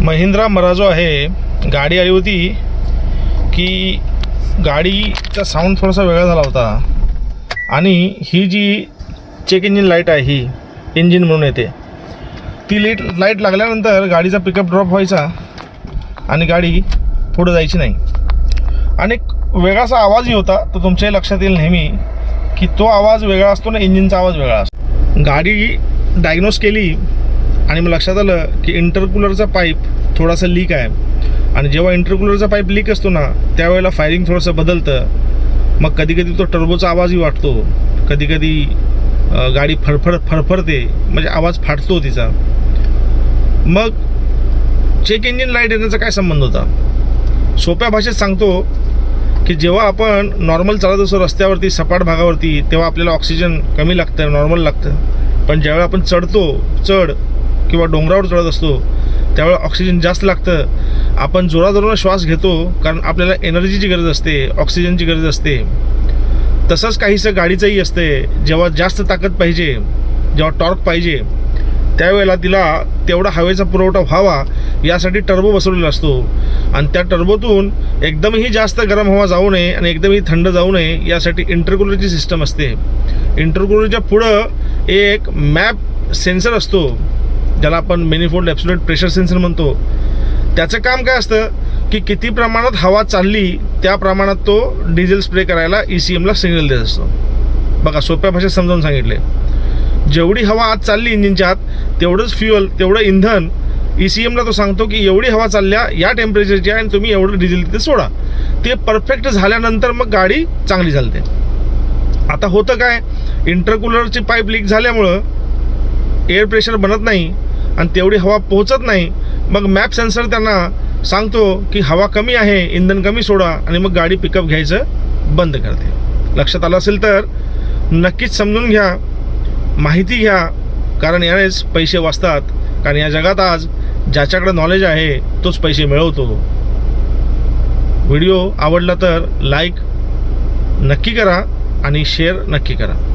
महिंद्रा मराजो आहे. गाडी आली होती की गाडीचा साऊंड थोडासा वेगळा झाला होता. आणि ही जी चेक इंजिन लाइट आहे ही इंजिन म्हणून येते. ती लाइट लाइट लागल्यानंतर गाडीचा पिकअप ड्रॉप व्हायचा आणि गाडी पुढं जायची नाही. आणि वेगळासा आवाजही होता तो तुमच्याही लक्षात येईल नेहमी की तो आवाज वेगळा असतो ना इंजिनचा आवाज वेगळा असतो. गाडी डायग्नोस केली आणि मग लक्षात आलं की इंटरकूलरचा पाईप थोडासा लीक आहे. आणि जेव्हा इंटरकूलरचा पाईप लीक असतो ना त्यावेळेला फायरिंग थोडंसं बदलतं. मग कधी कधी तो टर्बोचा आवाजही वाटतो. कधी कधी गाडी फडफड फडफडते म्हणजे आवाज फाटतो तिचा. मग चेक इंजिन लाइट येण्याचा काय संबंध होता? सोप्या भाषेत सांगतो की जेव्हा आपण नॉर्मल चालत असतो रस्त्यावरती सपाट भागावरती तेव्हा आपल्याला ऑक्सिजन कमी लागतं नॉर्मल लागतं. पण ज्यावेळेला आपण चढतो चढ किंवा डोंगरावर चढत असतो त्यावेळेला ऑक्सिजन जास्त लागतं. आपण जोराजोरानं श्वास घेतो कारण आपल्याला एनर्जीची गरज असते ऑक्सिजनची गरज असते. तसंच काहीसं गाडीचंही असते जेव्हा जास्त ताकद पाहिजे जेव्हा टॉर्क पाहिजे त्यावेळेला तिला तेवढा हवेचा पुरवठा व्हावा यासाठी टर्बो बसवलेला असतो. आणि त्या टर्बोतून एकदमही जास्त गरम हवा जाऊ नये आणि एकदमही थंड जाऊ नये यासाठी इंटरकुलरची सिस्टम असते. इंटरकुलरच्या पुढं एक मॅप सेन्सर असतो. ज्याला आपण मेनिफोल्ड ॲब्सोल्युट प्रेशर सेन्सर म्हणतो त्याचं काम काय असतं की किती प्रमाणात हवा चालली त्या प्रमाणात तो डिझेल स्प्रे करायला ई सी एमला सिग्नल देत असतो. बघा सोप्या भाषेत समजावून सांगितले. जेवढी हवा आत चालली इंजिनच्या आत तेवढंच फ्युअल तेवढं इंधन ई सी एमला तो सांगतो की एवढी हवा चालल्या या टेम्परेचरची आहे आणि तुम्ही एवढं डिझेल तिथे सोडा. ते परफेक्ट झाल्यानंतर मग गाडी चांगली चालते. आता होतं काय? इंटरकूलरची पाईप लीक झाल्यामुळं एअर प्रेशर बनत नाही. आणि तेवढी हवा पोहोचत नाही. मग मॅप सेन्सर त्यांना सांगतो की हवा कमी आहे इंधन कमी सोडा आणि मग गाडी पिकअप घ्यायचं बंद करते. लक्षात आलं असेल तर नक्कीच समजून घ्या माहिती घ्या कारण यानेच पैसे वाचतात. कारण या जगात आज ज्याच्याकडे नॉलेज आहे तोच पैसे मिळवतो. व्हिडिओ आवडला तर लाईक नक्की करा आणि शेअर नक्की करा.